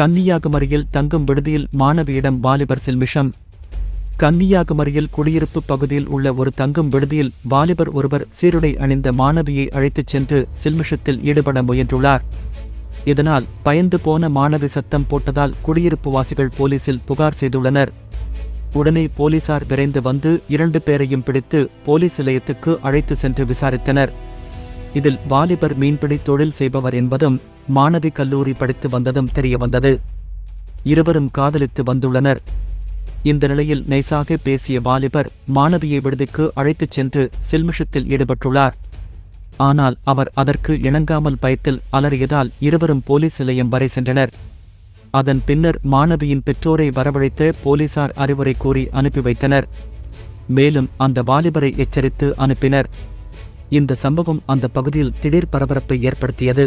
கன்னியாகுமரியில் தங்கும் விடுதியில் மாணவியிடம் வாலிபர் சில்மிஷம். கன்னியாகுமரியில் குடியிருப்பு பகுதியில் உள்ள ஒரு தங்கும் விடுதியில் வாலிபர் ஒருவர் சீருடை அணிந்த மாணவியை அழைத்துச் சென்று சில்மிஷத்தில் ஈடுபட முயன்றுள்ளார். இதனால் பயந்து போன மாணவி சத்தம் போட்டதால் குடியிருப்பு வாசிகள் போலீசில் புகார் செய்துள்ளனர். உடனே போலீசார் விரைந்து வந்து இரண்டு பேரையும் பிடித்து போலீஸ் நிலையத்துக்கு அழைத்து சென்று விசாரித்தனர். இதில் வாலிபர் மீன்பிடி தொழில் செய்பவர் என்பதும் மாணவி கல்லூரி படித்து வந்ததும் தெரியவந்தது இருவரும் காதலித்து வந்துள்ளனர். இந்த நிலையில் நைசாக பேசிய வாலிபர் மாணவியை விடுதிக்கு அழைத்துச் சென்று சில்மிஷத்தில் ஈடுபட்டுள்ளார். ஆனால் அவர் அதற்கு இணங்காமல் பயத்தில் அலறியதால் இருவரும் போலீஸ் நிலையம் வரை சென்றனர். அதன் பின்னர் மாணவியின் பெற்றோரை வரவழைத்து போலீசார் அறிவுரை கூறி அனுப்பி வைத்தனர். மேலும் அந்த வாலிபரை எச்சரித்து அனுப்பினர். இந்த சம்பவம் அந்த பகுதியில் திடீர் பரபரப்பை ஏற்படுத்தியது.